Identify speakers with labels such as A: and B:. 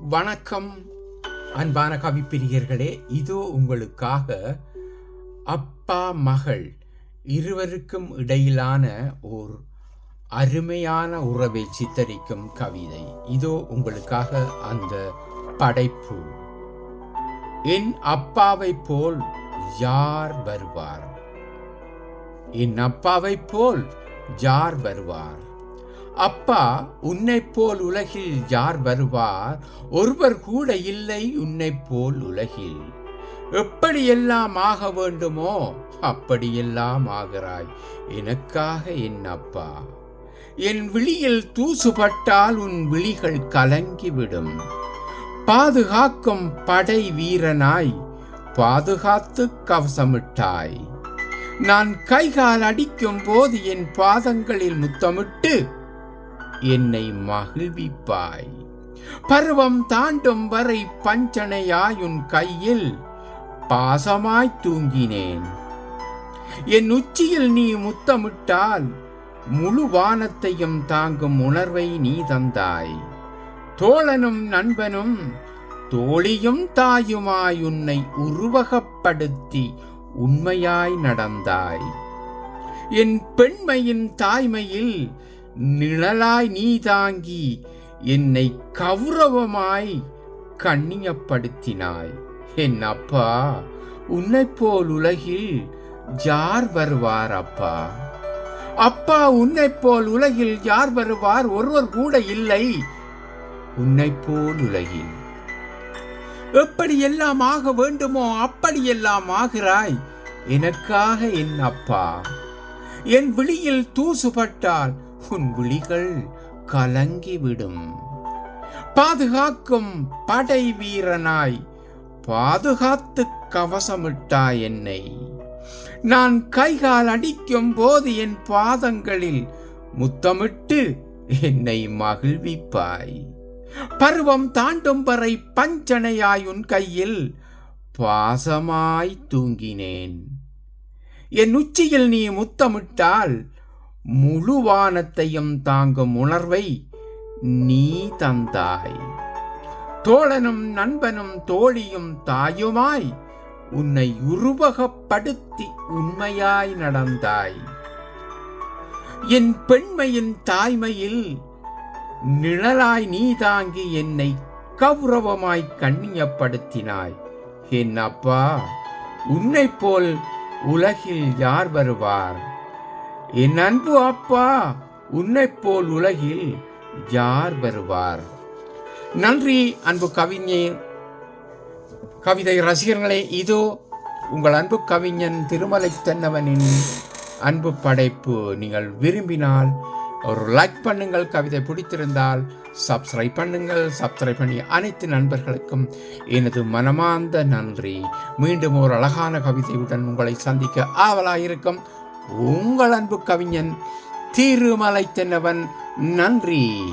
A: வணக்கம் அன்பான கவிப்பிரியர்களே. இதோ உங்களுக்காக அப்பா மகள் இருவருக்கும் இடையிலான ஓர் அருமையான உறவை சித்தரிக்கும் கவிதை. இதோ உங்களுக்காக அந்த படைப்பு. என் அப்பாவைப் போல் யார் வருவார்? என் அப்பாவைப் போல் யார் வருவார்? அப்பா உன்னைப் போல் உலகில் யார் வருவார்? ஒருவர் கூட இல்லை உன்னைப் போல் உலகில். எப்படியெல்லாம் ஆக வேண்டுமோ அப்படியெல்லாம் ஆகிறாய். எனக்காக என் அப்பா. என் விழியில் தூசுபட்டால் உன் விழிகள் கலங்கிவிடும். பாதுகாக்கும் படை வீரனாய் பாதுகாத்து கவசமிட்டாய். நான் கைகால் அடிக்கும் போது என் பாதங்களில் முத்தமிட்டு என்னை மகிழ்விப்பாய். பருவம் தாண்டும் வரை பஞ்சனையாயுன் கையில் பாசமாய் தூங்கினேன். என் உச்சியில் நீ முத்தமிட்டால் முழு வானத்தையும் தாங்கும் உணர்வை நீ தந்தாய். தோழனும் நண்பனும் தோழியும் தாயுமாய் உன்னை உருவகப்படுத்தி உண்மையாய் நடந்தாய். என் பெண்மையின் தாய்மையில் நிழலாய் நீ தாங்கி என்னை கௌரவமாய் கண்ணியப்படுத்தினாய். என் அப்பா உன்னை போல் உலகில் யார் வருவார் அப்பா? அப்பா உன்னைப் போல் உலகில் யார் வருவார்? ஒருவர் கூட இல்லை. உன்னை போல் உலகில். எப்படி எல்லாம் ஆக வேண்டுமோ அப்படியெல்லாம் ஆகிறாய். எனக்காக என் அப்பா என் விழியில் தூசுபட்டால் உன் விழிகள் கலங்கிவிடும். பாதுகாக்கும் படை வீரனாய் பாதுகாத்து கவசமிட்டாய் என்னை. நான் கைகால் அடிக்கும் போது என் பாதங்களில் முத்தமிட்டு என்னை மகிழ்விப்பாய். பருவம் தாண்டும் வரை பஞ்சனையாய் உன் கையில் பாசமாய் தூங்கினேன். என் உச்சியில் நீ முத்தமிட்டால் முழு வானத்தையும் தாங்கும் உணர்வை நீ தந்தாய். தோழனும் நண்பனும் தோழியும் தாயுமாய் உன்னை உருவகப்படுத்தி உண்மையாய் நடந்தாய். என் பெண்மையின் தாய்மையில் நிழலாய் நீ தாங்கி என்னை கௌரவமாய் கண்ணியப்படுத்தினாய். என் அப்பா உன்னைப் போல் உலகில் யார் வருவார்? என் அன்பு அப்பா உன்னைப் போல் உலகில் யார் வருவார்? நன்றி அன்பு கவிஞர் கவிதை ரசிகர்களே இதோ உங்கள் அன்பு கவிஞன் திருமலை தென்னவனின் அன்பு படைப்பு. நீங்கள் விரும்பினால் ஒரு லைக் பண்ணுங்கள். கவிதை பிடித்திருந்தால் சப்ஸ்கிரைப் பண்ணுங்கள். சப்ஸ்கிரைப் பண்ணி அனைத்து நண்பர்களுக்கும் எனது மனமார்ந்த நன்றி. மீண்டும் ஒரு அழகான கவிதையுடன் உங்களை சந்திக்க ஆவலாயிருக்கும். உங்கள் அன்பு கவிஞன் திருமலை தென்னவன் நன்றி.